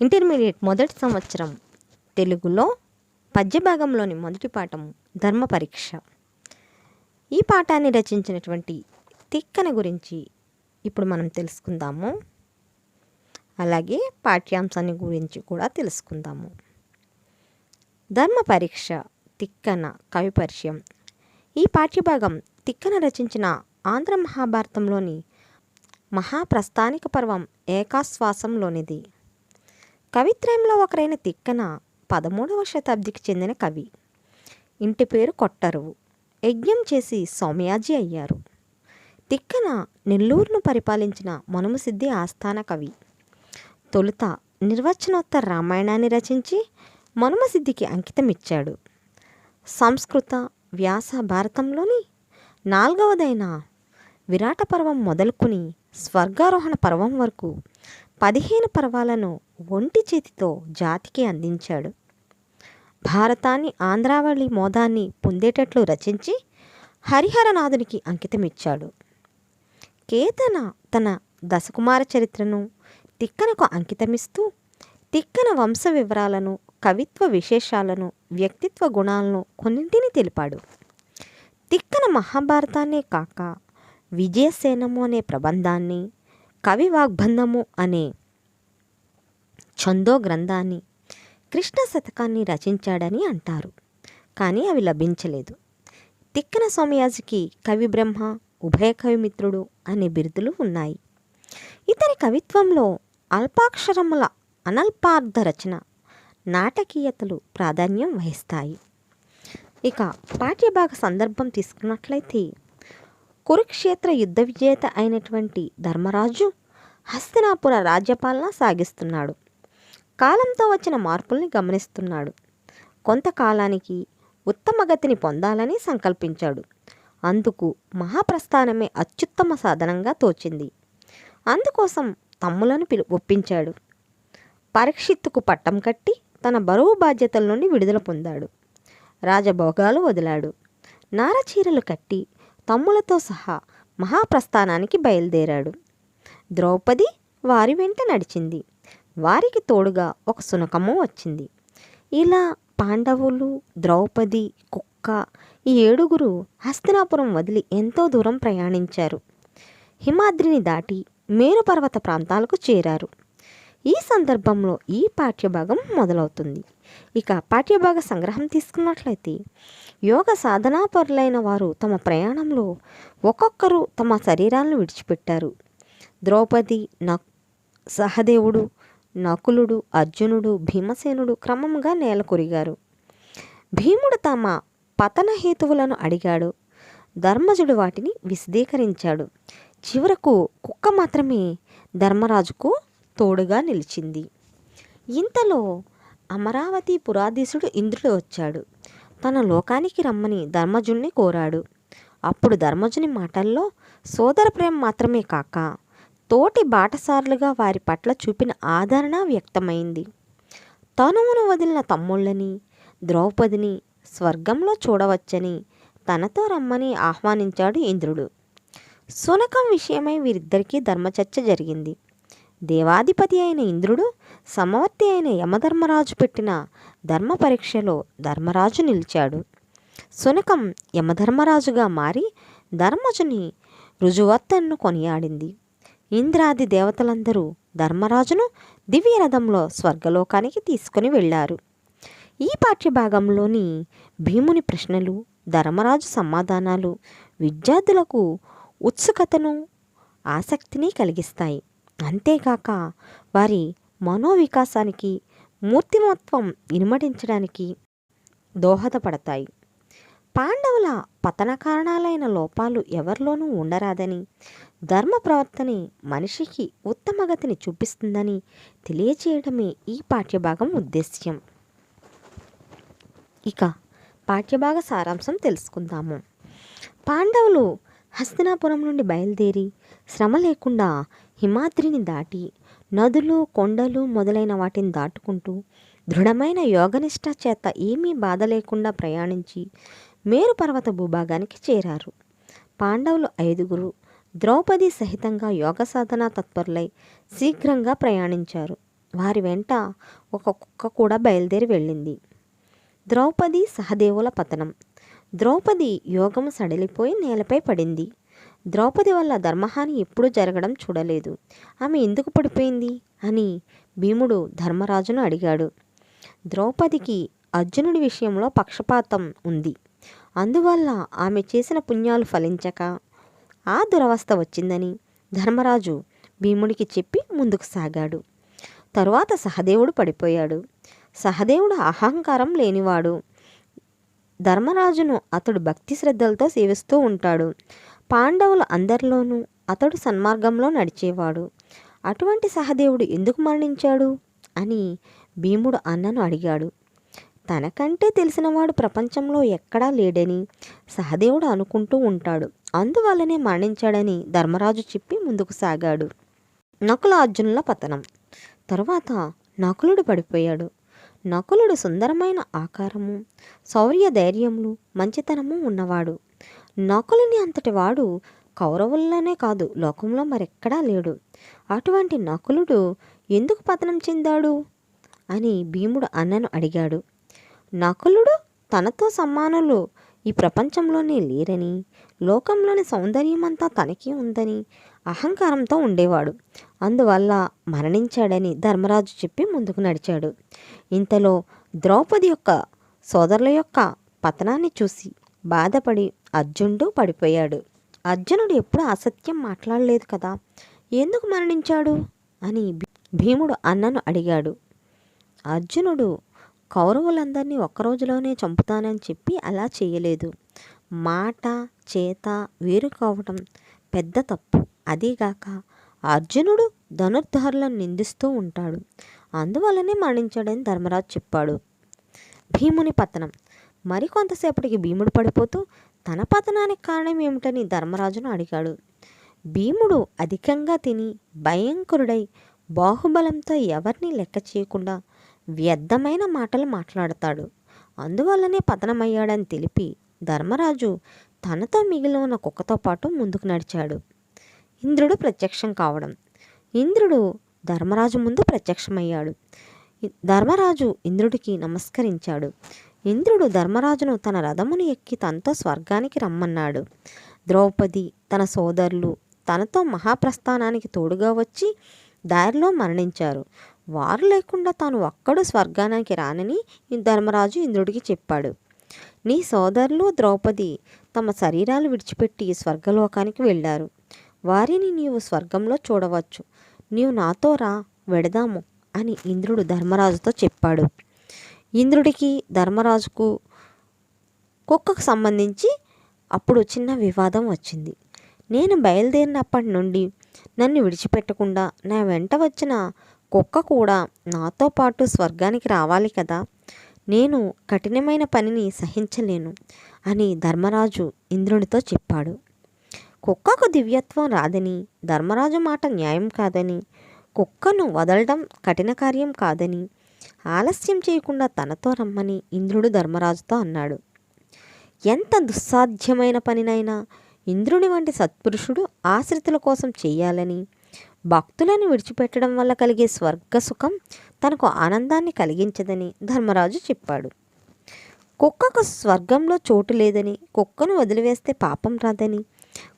Intermediate మొదటి సంవత్సరం తెలుగులో పద్యభాగంలోని మొదటి పాఠం ధర్మ పరీక్ష. ఈ పాఠాన్ని రచించినటువంటి తిక్కన గురించి ఇప్పుడు మనం తెలుసుకుందాము. అలాగే పాఠ్యాంశాన్ని గురించి కూడా తెలుసుకుందాము. ధర్మ పరీక్ష తిక్కన కవి పరిచయం. ఈ పాఠ్యభాగం తిక్కన రచించిన ఆంధ్ర మహాభారతంలోని మహాప్రస్థానిక పర్వం ఏకాశ్వాసంలోనిది. కవిత్రయంలో ఒకరైన తిక్కన పదమూడవ శతాబ్దికి చెందిన కవి. ఇంటి పేరు కొట్టరువు. యజ్ఞం చేసి సౌమ్యాజీ అయ్యారు. తిక్కన నెల్లూరును పరిపాలించిన మనుమసిద్ధి ఆస్థాన కవి. తొలుత నిర్వచనోత్తర రామాయణాన్ని రచించి మనుమసిద్ధికి అంకితమిచ్చాడు. సంస్కృత వ్యాస భారతంలోని నాలుగవదైన విరాట పర్వం మొదలుకుని స్వర్గారోహణ పర్వం వరకు పదిహేను పర్వాలను ఒంటి చేతితో జాతికి అందించాడు. భారతాన్ని ఆంధ్రావళి మోదాన్ని పొందేటట్లు రచించి హరిహరనాథునికి అంకితమిచ్చాడు. కేతన తన దశకుమార చరిత్రను తిక్కనకు అంకితమిస్తూ తిక్కన వంశ వివరాలను కవిత్వ విశేషాలను వ్యక్తిత్వ గుణాలను కొన్నింటిని తెలిపాడు. తిక్కన మహాభారతాన్నే కాక విజయసేనము అనే ప్రబంధాన్ని కవి వాగ్బంధము అనే ఛందో గ్రంథాన్ని కృష్ణ శతకాన్ని రచించాడని అంటారు. కానీ అవి లభించలేదు. తిక్కన సోమయాజికి కవి బ్రహ్మ ఉభయ కవిమిత్రుడు అనే బిరుదులు ఉన్నాయి. ఇతని కవిత్వంలో అల్పాక్షరముల అనల్పార్థ రచన నాటకీయతలు ప్రాధాన్యం వహిస్తాయి. ఇక పాఠ్యభాగ సందర్భం తీసుకున్నట్లయితే కురుక్షేత్ర యుద్ధ విజేత అయినటువంటి ధర్మరాజు హస్తినాపుర రాజ్యపాలన సాగిస్తున్నాడు. కాలంతో వచ్చిన మార్పుల్ని గమనిస్తున్నాడు. కొంతకాలానికి ఉత్తమ గతిని పొందాలని సంకల్పించాడు. అందుకు మహాప్రస్థానమే అత్యుత్తమ సాధనంగా తోచింది. అందుకోసం తమ్ములను పిలు ఒప్పించాడు. పరీక్షిత్తుకు పట్టం కట్టి తన బరువు బాధ్యతల నుండి విడుదల పొందాడు. రాజభోగాలు వదిలాడు. నారచీరలు కట్టి తమ్ములతో సహా మహాప్రస్థానానికి బయలుదేరాడు. ద్రౌపది వారి వెంట నడిచింది. వారికి తోడుగా ఒక సునకము వచ్చింది. ఇలా పాండవులు ద్రౌపది కుక్క ఈ ఏడుగురు హస్తినాపురం వదిలి ఎంతో దూరం ప్రయాణించారు. హిమాద్రిని దాటి మేరు పర్వత ప్రాంతాలకు చేరారు. ఈ సందర్భంలో ఈ పాఠ్యభాగం మొదలవుతుంది. ఇక పాఠ్యభాగ సంగ్రహం తీసుకున్నట్లయితే యోగ సాధనాపరులైన వారు తమ ప్రయాణంలో ఒక్కొక్కరు తమ శరీరాలను విడిచిపెట్టారు. ద్రౌపది న సహదేవుడు నకులుడు అర్జునుడు భీమసేనుడు క్రమంగా నేలకొరిగారు భీముడు తమ పతన హేతువులను అడిగాడు. ధర్మజుడు వాటిని విశదీకరించాడు. చివరకు కుక్క మాత్రమే ధర్మరాజుకు తోడుగా నిలిచింది. ఇంతలో అమరావతి పురాధీశుడు ఇంద్రుడు వచ్చాడు. తన లోకానికి రమ్మని ధర్మజుణ్ణి కోరాడు. అప్పుడు ధర్మజుని మాటల్లో సోదర ప్రేమ మాత్రమే కాక తోటి బాటసారులుగా వారి పట్ల చూపిన ఆదరణ వ్యక్తమైంది. తనువును వదిలిన తమ్ముళ్ళని ద్రౌపదిని స్వర్గంలో చూడవచ్చని తనతో రమ్మని ఆహ్వానించాడు ఇంద్రుడు. సునకం విషయమై వీరిద్దరికీ ధర్మచర్చ జరిగింది. దేవాధిపతి అయిన ఇంద్రుడు సమవర్తి అయిన యమధర్మరాజు పెట్టిన ధర్మ పరీక్షలో ధర్మరాజు నిలిచాడు. శునకం యమధర్మరాజుగా మారి ధర్మజుని రుజువత్తన్ను కొనియాడింది. ఇంద్రాది దేవతలందరూ ధర్మరాజును దివ్య రథంలో స్వర్గలోకానికి తీసుకుని వెళ్ళారు. ఈ పాఠ్యభాగంలోని భీముని ప్రశ్నలు ధర్మరాజు సమాధానాలు విద్యార్థులకు ఉత్సుకతను ఆసక్తిని కలిగిస్తాయి. అంతేకాక వారి మనోవికాసానికి మూర్తిమత్వం ఇనుమడించడానికి దోహదపడతాయి. పాండవుల పతన కారణాలైన లోపాలు ఎవరిలోనూ ఉండరాదని ధర్మ ప్రవర్తనే మనిషికి ఉత్తమగతిని చూపిస్తుందని తెలియచేయడమే ఈ పాఠ్యభాగం ఉద్దేశ్యం. ఇక పాఠ్యభాగ సారాంశం తెలుసుకుందాము. పాండవులు హస్తినాపురం నుండి బయలుదేరి శ్రమ లేకుండా హిమాద్రిని దాటి నదులు కొండలు మొదలైన వాటిని దాటుకుంటూ దృఢమైన యోగనిష్ట చేత ఏమీ బాధ లేకుండా ప్రయాణించి మేరు పర్వత భూభాగానికి చేరారు. పాండవులు ఐదుగురు ద్రౌపది సహితంగా యోగ సాధన తత్పరులై శీఘ్రంగా ప్రయాణించారు. వారి వెంట ఒక కుక్క కూడా బయలుదేరి వెళ్ళింది. ద్రౌపది సహదేవుల పతనం. ద్రౌపది యోగం సడలిపోయి నేలపై పడింది. ద్రౌపది వల్ల ధర్మహాని ఎప్పుడూ జరగడం చూడలేదు. ఆమె ఎందుకు పడిపోయింది? అని భీముడు ధర్మరాజును అడిగాడు. ద్రౌపదికి అర్జునుడి విషయంలో పక్షపాతం ఉంది. అందువల్ల ఆమె చేసిన పుణ్యాలు ఫలించక ఆ దురవస్థ వచ్చిందని ధర్మరాజు భీముడికి చెప్పి ముందుకు సాగాడు. తరువాత సహదేవుడు పడిపోయాడు. సహదేవుడు అహంకారం లేనివాడు. ధర్మరాజును అతడు భక్తి శ్రద్ధలతో సేవిస్తూ ఉంటాడు. పాండవులు అందరిలోనూ అతడు సన్మార్గంలో నడిచేవాడు. అటువంటి సహదేవుడు ఎందుకు మరణించాడు? అని భీముడు అన్నను అడిగాడు. తనకంటే తెలిసినవాడు ప్రపంచంలో ఎక్కడా లేడని సహదేవుడు అనుకుంటూ ఉంటాడు. అందువల్లనే మరణించాడని ధర్మరాజు చెప్పి ముందుకు సాగాడు. నకుల అర్జునుల పతనం. తరువాత నకులుడు పడిపోయాడు. నకులుడు సుందరమైన ఆకారము శౌర్య ధైర్యములు మంచితనము ఉన్నవాడు. నకులుని అంతటి వాడు కౌరవుల్లోనే కాదు లోకంలో మరెక్కడా లేడు. అటువంటి నకులుడు ఎందుకు పతనం చెందాడు? అని భీముడు అన్నను అడిగాడు. నకులుడు తనతో సమానులు ఈ ప్రపంచంలోనే లేరని లోకంలోని సౌందర్యమంతా తనకి ఉందని అహంకారంతో ఉండేవాడు. అందువల్ల మరణించాడని ధర్మరాజు చెప్పి ముందుకు నడిచాడు. ఇంతలో ద్రౌపది యొక్క సోదరుల యొక్క పతనాన్ని చూసి బాధపడి అర్జునుడు పడిపోయాడు. అర్జునుడు ఎప్పుడు అసత్యం మాట్లాడలేదు కదా. ఎందుకు మరణించాడు? అని భీముడు అన్నను అడిగాడు. అర్జునుడు కౌరవులందరినీ ఒక్కరోజులోనే చంపుతానని చెప్పి అలా చేయలేదు. మాట చేత వేరు కావటం పెద్ద తప్పు. అదీగాక అర్జునుడు ధనుర్ధారులను నిందిస్తూ ఉంటాడు. అందువల్లనే మరణించాడని ధర్మరాజు చెప్పాడు. భీముని పతనం. మరికొంతసేపటికి భీముడు పడిపోతూ తన పతనానికి కారణం ఏమిటని ధర్మరాజును అడిగాడు. భీముడు అధికంగా తిని భయంకరుడై బాహుబలంతో ఎవరిని లెక్క చేయకుండా వ్యర్థమైన మాటలు మాట్లాడతాడు. అందువల్లనే పతనమయ్యాడని తెలిపి ధర్మరాజు తనతో మిగిలి ఉన్న కుక్కతో పాటు ముందుకు నడిచాడు. ఇంద్రుడు ప్రత్యక్షం కావడం. ఇంద్రుడు ధర్మరాజు ముందు ప్రత్యక్షమయ్యాడు. ధర్మరాజు ఇంద్రుడికి నమస్కరించాడు. ఇంద్రుడు ధర్మరాజును తన రథమును ఎక్కి తనతో స్వర్గానికి రమ్మన్నాడు. ద్రౌపది తన సోదరులు తనతో మహాప్రస్థానానికి తోడుగా వచ్చి దారిలో మరణించారు. వారు లేకుండా తాను ఒక్కడు స్వర్గానికి రానని ధర్మరాజు ఇంద్రుడికి చెప్పాడు. నీ సోదరులు ద్రౌపది తమ శరీరాలు విడిచిపెట్టి స్వర్గలోకానికి వెళ్ళారు. వారిని నీవు స్వర్గంలో చూడవచ్చు. నీవు నాతో రా వెడదాము అని ఇంద్రుడు ధర్మరాజుతో చెప్పాడు. ఇంద్రుడికి ధర్మరాజుకు కుక్కకు సంబంధించి అప్పుడు చిన్న వివాదం వచ్చింది. నేను బయలుదేరినప్పటి నుండి నన్ను విడిచిపెట్టకుండా నా వెంట వచ్చిన కుక్క కూడా నాతో పాటు స్వర్గానికి రావాలి కదా. నేను కఠినమైన పనిని సహించలేను అని ధర్మరాజు ఇంద్రుడితో చెప్పాడు. కుక్కకు దివ్యత్వం రాదని ధర్మరాజు మాట న్యాయం కాదని కుక్కను వదలడం కఠిన కార్యం కాదని ఆలస్యం చేయకుండా తనతో రమ్మని ఇంద్రుడు ధర్మరాజుతో అన్నాడు. ఎంత దుస్సాధ్యమైన పనినైనా ఇంద్రుని వంటి సత్పురుషుడు ఆశ్రితుల కోసం చేయాలని భక్తులను విడిచిపెట్టడం వల్ల కలిగే స్వర్గ సుఖం తనకు ఆనందాన్ని కలిగించదని ధర్మరాజు చెప్పాడు. కుక్కకు స్వర్గంలో చోటు లేదని కుక్కను వదిలివేస్తే పాపం రాదని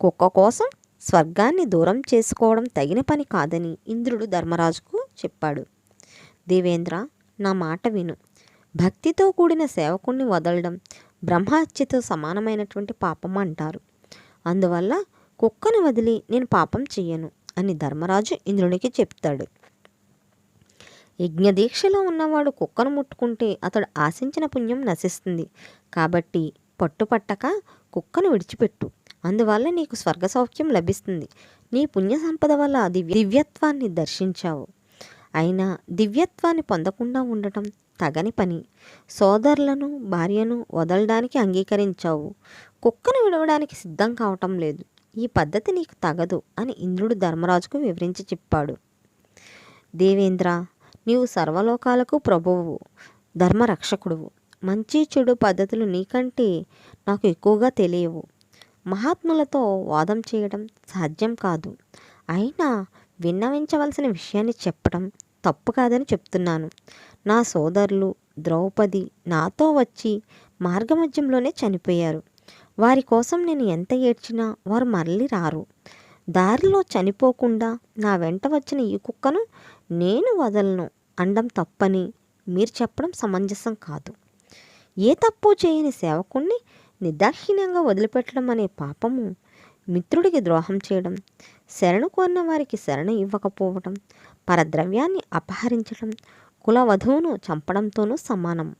కుక్క కోసం స్వర్గాన్ని దూరం చేసుకోవడం తగిన పని కాదని ఇంద్రుడు ధర్మరాజుకు చెప్పాడు. దేవేంద్ర నా మాట విను. భక్తితో కూడిన సేవకుణ్ణి వదలడం బ్రహ్మహత్యతో సమానమైనటువంటి పాపం అంటారు. అందువల్ల కుక్కను వదిలి నేను పాపం చెయ్యను అని ధర్మరాజు ఇంద్రునికి చెప్తాడు. యజ్ఞదీక్షలో ఉన్నవాడు కుక్కను ముట్టుకుంటే అతడు ఆశించిన పుణ్యం నశిస్తుంది. కాబట్టి పట్టుపట్టక కుక్కను విడిచిపెట్టు. అందువల్ల నీకు స్వర్గ సౌఖ్యం లభిస్తుంది. నీ పుణ్య సంపద వల్ల దివ్య దివ్యత్వాన్ని దర్శించావు. అయినా దివ్యత్వాన్ని పొందకుండా ఉండటం తగని పని. సోదరులను భార్యను వదలడానికి అంగీకరించావు. కుక్కను విడవడానికి సిద్ధం కావటం లేదు. ఈ పద్ధతి నీకు తగదు అని ఇంద్రుడు ధర్మరాజుకు వివరించి చెప్పాడు. దేవేంద్ర నీవు సర్వలోకాలకు ప్రభువు ధర్మరక్షకుడువు. మంచి చెడు పద్ధతులు నీకంటే నాకు ఎక్కువగా తెలియవు. మహాత్ములతో వాదం చేయడం సాధ్యం కాదు. అయినా విన్నవించవలసిన విషయాన్ని చెప్పడం తప్పు కాదని చెప్తున్నాను. నా సోదరులు ద్రౌపది నాతో వచ్చి మార్గమధ్యంలోనే చనిపోయారు. వారి కోసం నేను ఎంత ఏడ్చినా వారు మరలి రారు. దారిలో చనిపోకుండా నా వెంట వచ్చిన ఈ కుక్కను నేను వదలను అండం తప్పని మీరు చెప్పడం సమంజసం కాదు. ఏ తప్పు చేయని సేవకుణ్ణి నిర్దాక్షిణ్యంగా వదిలిపెట్టడం అనే పాపము మిత్రుడికి ద్రోహం చేయడం శరణు కోరిన వారికి శరణ ఇవ్వకపోవడం పరద్రవ్యాన్ని అపహరించడం కులవధువును చంపడంతోనూ సమానం.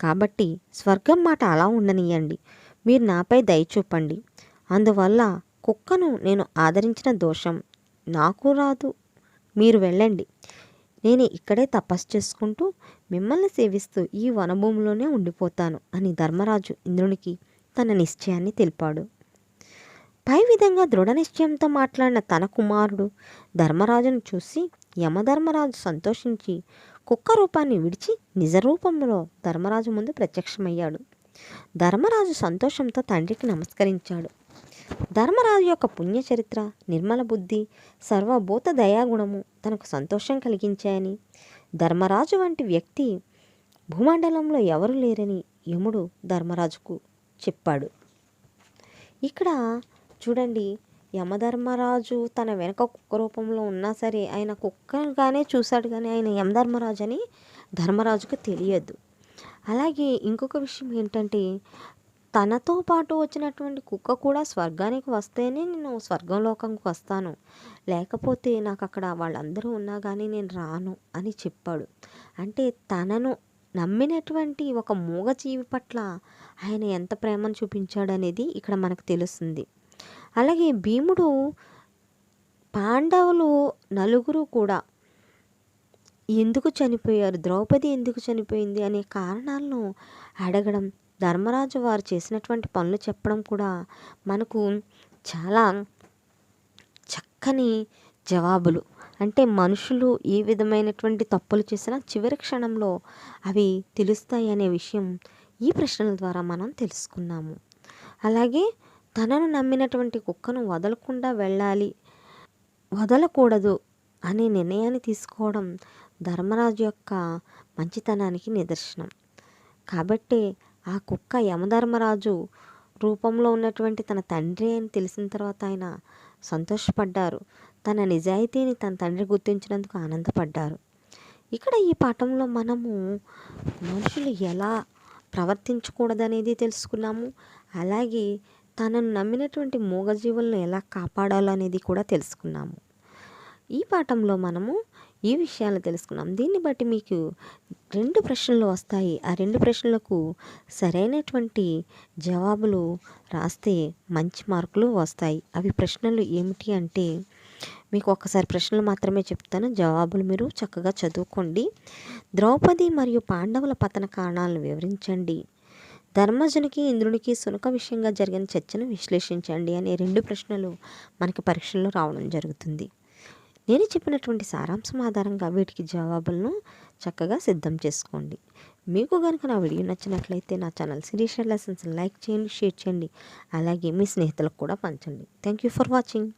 కాబట్టి స్వర్గం మాట అలా ఉండనియండి. మీరు నాపై దయ చూపండి. అందువల్ల కుక్కను నేను ఆదరించిన దోషం నాకు రాదు. మీరు వెళ్ళండి. నేను ఇక్కడే తపస్సు చేసుకుంటూ మిమ్మల్ని సేవిస్తూ ఈ వనభూమిలోనే ఉండిపోతాను అని ధర్మరాజు ఇంద్రునికి తన నిశ్చయాన్ని తెలిపాడు. పై విధంగా దృఢ నిశ్చయంతో మాట్లాడిన తన కుమారుడు ధర్మరాజును చూసి యమధర్మరాజు సంతోషించి కుక్క రూపాన్ని విడిచి నిజ రూపంలో ధర్మరాజు ముందు ప్రత్యక్షమయ్యాడు. ధర్మరాజు సంతోషంతో తండ్రికి నమస్కరించాడు. ధర్మరాజు యొక్క పుణ్య చరిత్ర నిర్మల బుద్ధి సర్వభూత దయాగుణము తనకు సంతోషం కలిగించాయని ధర్మరాజు వంటి వ్యక్తి భూమండలంలో ఎవరు లేరని యముడు ధర్మరాజుకు చెప్పాడు. ఇక్కడ చూడండి యమధర్మరాజు తన వెనక కుక్క రూపంలో ఉన్నా సరే ఆయన కుక్కగానే చూశాడు కానీ ఆయన యమధర్మరాజు అని ధర్మరాజుకు తెలియదు. అలాగే ఇంకొక విషయం ఏంటంటే తనతో పాటు వచ్చినటువంటి కుక్క కూడా స్వర్గానికి వస్తేనే నేను స్వర్గంలోకంకి వస్తాను. లేకపోతే నాకు అక్కడ వాళ్ళందరూ ఉన్నా కానీ నేను రాను అని చెప్పాడు. అంటే తనను నమ్మినటువంటి ఒక మూగజీవి పట్ల ఆయన ఎంత ప్రేమను చూపించాడనేది ఇక్కడ మనకు తెలుస్తుంది. అలాగే భీముడు పాండవులు నలుగురు కూడా ఎందుకు చనిపోయారు? ద్రౌపది ఎందుకు చనిపోయింది? అనే కారణాలను అడగడం ధర్మరాజు వారు చేసినటువంటి పనులు చెప్పడం కూడా మనకు చాలా చక్కని జవాబులు. అంటే మనుషులు ఏ విధమైనటువంటి తప్పులు చేసినా చివరి క్షణంలో అవి తెలుస్తాయి అనే విషయం ఈ ప్రశ్నల ద్వారా మనం తెలుసుకున్నాము. అలాగే తనను నమ్మినటువంటి కుక్కను వదలకుండా వెళ్ళాలి. వదలకూడదు అనే నిర్ణయాన్ని తీసుకోవడం ధర్మరాజు యొక్క మంచితనానికి నిదర్శనం. కాబట్టి ఆ కుక్క యమధర్మరాజు రూపంలో ఉన్నటువంటి తన తండ్రి అని తెలిసిన తర్వాత ఆయన సంతోషపడ్డారు. తన నిజాయితీని తన తండ్రి గుర్తించినందుకు ఆనందపడ్డారు. ఇక్కడ ఈ పాఠంలో మనము మనుషులు ఎలా ప్రవర్తించకూడదనేది తెలుసుకున్నాము. అలాగే తనను నమ్మినటువంటి మూగజీవులను ఎలా కాపాడాలో అనేది కూడా తెలుసుకున్నాము. ఈ పాఠంలో మనము ఈ విషయాలు తెలుసుకున్నాం. దీన్ని బట్టి మీకు రెండు ప్రశ్నలు వస్తాయి. ఆ రెండు ప్రశ్నలకు సరైనటువంటి జవాబులు రాస్తే మంచి మార్కులు వస్తాయి. అవి ప్రశ్నలు ఏమిటి అంటే మీకు ఒక్కసారి ప్రశ్నలు మాత్రమే చెప్తాను. జవాబులు మీరు చక్కగా చదువుకోండి. ద్రౌపది మరియు పాండవుల పతన కారణాలను వివరించండి. ధర్మజునికి ఇంద్రునికి సునక విషయంగా జరిగిన చర్చను విశ్లేషించండి అనే రెండు ప్రశ్నలు మనకి పరీక్షల్లో రావడం జరుగుతుంది. నేను చెప్పినటువంటి సారాంశం ఆధారంగా వీటికి జవాబులను చక్కగా సిద్ధం చేసుకోండి. మీకు కనుక నా వీడియో నచ్చినట్లయితే నా ఛానల్ సిరీష్ లెసన్స్ లైక్ చేయండి షేర్ చేయండి. అలాగే మీ స్నేహితులకు కూడా పంచండి. Thank you for watching.